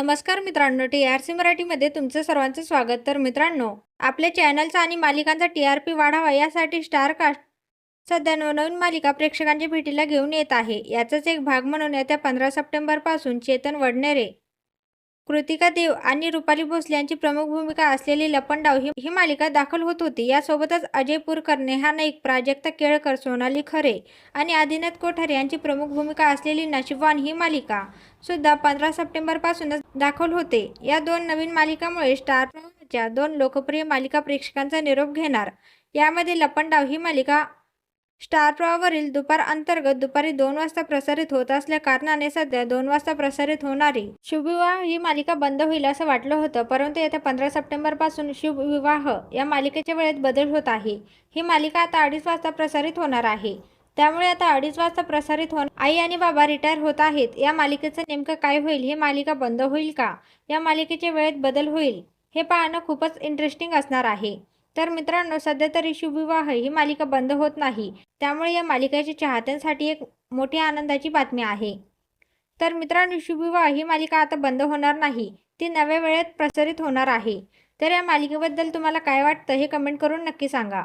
नमस्कार मित्रांनो T R C मराठीमध्ये तुमचं सर्वांचं स्वागत. तर मित्रांनो आपल्या चॅनलचा आणि मालिकांचा टी आर पी वाढावा यासाठी स्टारकास्ट सध्या नवनवीन मालिका प्रेक्षकांच्या भेटीला घेऊन येत आहे. याचाच एक भाग म्हणून येत्या पंधरा सप्टेंबरपासून चेतन वडनेरे कृतिका देव आणि रुपाली भोसले यांची प्रमुख भूमिका असलेली लपंडाव ही ही मालिका दाखल होत होती. यासोबतच अजयपूरकर नेहा नाईक प्राजक्ता केळकर सोनाली खरे आणि आदिनाथ कोठारे यांची प्रमुख भूमिका असलेली नशिबवान ही मालिका सुद्धा पंधरा सप्टेंबरपासूनच दाखल होते. या दोन नवीन मालिकामुळे स्टार दोन लोकप्रिय मालिका प्रेक्षकांचा निरोप घेणार. यामध्ये लपंडाव ही मालिका स्टार प्रवाहावरील दुपार अंतर्गत दुपारी दोन वाजता प्रसारित होत असल्या कारणाने सध्या दोन वाजता प्रसारित होणारी शुभविवाह ही मालिका बंद होईल असं वाटलं होतं परंतु येत्या पंधरा सप्टेंबरपासून शुभविवाह या मालिकेच्या वेळेत बदल होत आहे. ही मालिका आता अडीच वाजता प्रसारित होणार आहे. त्यामुळे आता अडीच वाजता प्रसारित होणार आई आणि बाबा रिटायर होत आहेत. या मालिकेचं नेमकं काय होईल? ही मालिका बंद होईल का? या मालिकेच्या वेळेत बदल होईल? हे पाहणं खूपच इंटरेस्टिंग असणार आहे. तर मित्रांनो सध्या तरी शुभविवाह ही मालिका बंद होत नाही. त्यामुळे या मालिकेच्या चाहत्यांसाठी एक मोठी आनंदाची बातमी आहे. तर मित्रांनो शुभविवाह ही मालिका आता बंद होणार नाही. ती नव्या वेळेत प्रसारित होणार आहे. तर या मालिकेबद्दल तुम्हाला काय वाटतं हे कमेंट करून नक्की सांगा.